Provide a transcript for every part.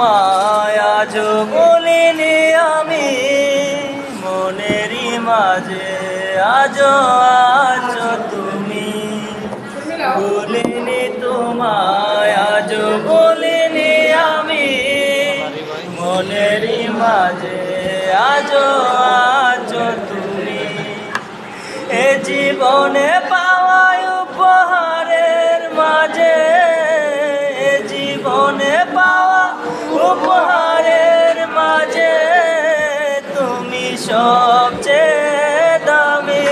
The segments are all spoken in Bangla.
মায়াজ বলিনি আমি, মনেরই মাঝে আজ আছো তুমি। বলিনি তোমায় আজ বলিনি আমি, মনেরই মাঝে আজ আছো তুমি। এ জীবনে পাওয়ায় উপহারের মাঝে, এ জীবনে পাওয়া উপহারের মাঝে তুমি সবচেয়ে দামি।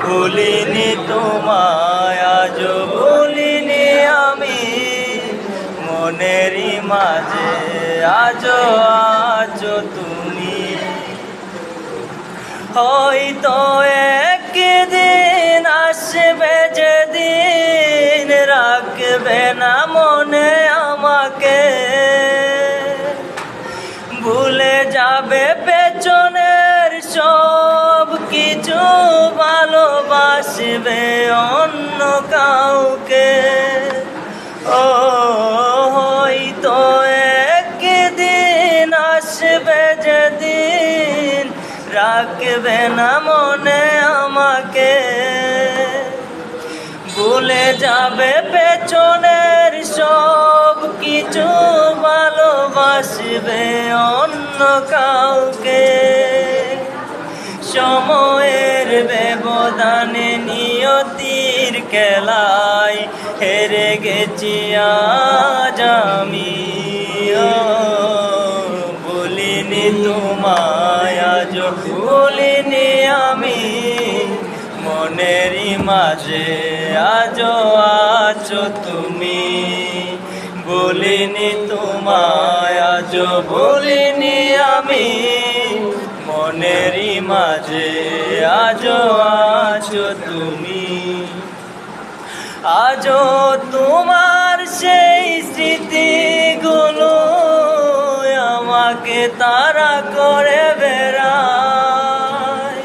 ভুলিনি তোমায় আজ ভুলিনি আমি। মনেরই মাঝে আজ আজ তুমি। হয়তো একদিন ভালোবাসবে অন্য কাউকে। ও, হয়তো একদিন আসবে যেদিন রাখবে না মনে আমাকে। ভুলে যাবে পেছনের সব কিছু, ভালোবাসবে অন্য কাউকে। সময়ের ব্যবধানে খেলায় হেরে গেছি আমি। বলিনি তোমায় আজ, বলিনি আমি। মনেরই মাঝে আজ আছো তুমি। বলিনি তোমায় আজ, বলিনি আমি। মনেরই মাঝে আজ আছো তুমি। আজও তোমার সেই স্মৃতিগুলো আমাকে তারা করে বেড়ায়।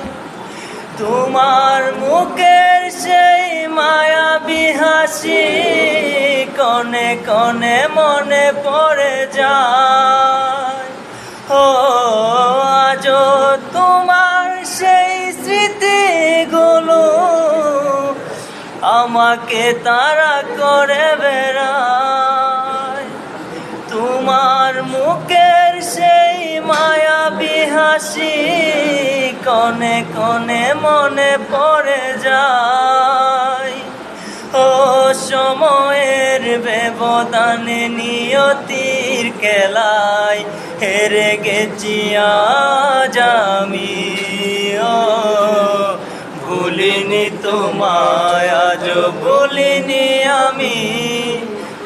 তোমার মুখের সেই মায়া বিহাসি কনে কনে মনে পড়ে যায়। আমাকে তারা করে বেড়ায়। তোমার মুখের সেই মায়া বিহাসি কনে কনে মনে পড়ে যায়। ও সময়ের ব্যবধানে নিয়তির খেলায় হেরে গেছি আজ ও ভুলিনি তোমায় ভুলিনি আমি,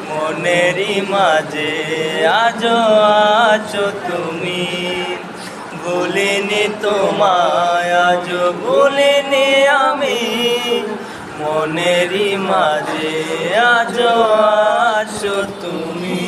মনেরই মাঝে আজ আছো তুমি। বলিনি তোমায় আজ বলিনি আমি, মনেরই মাঝে আজ আছো তুমি।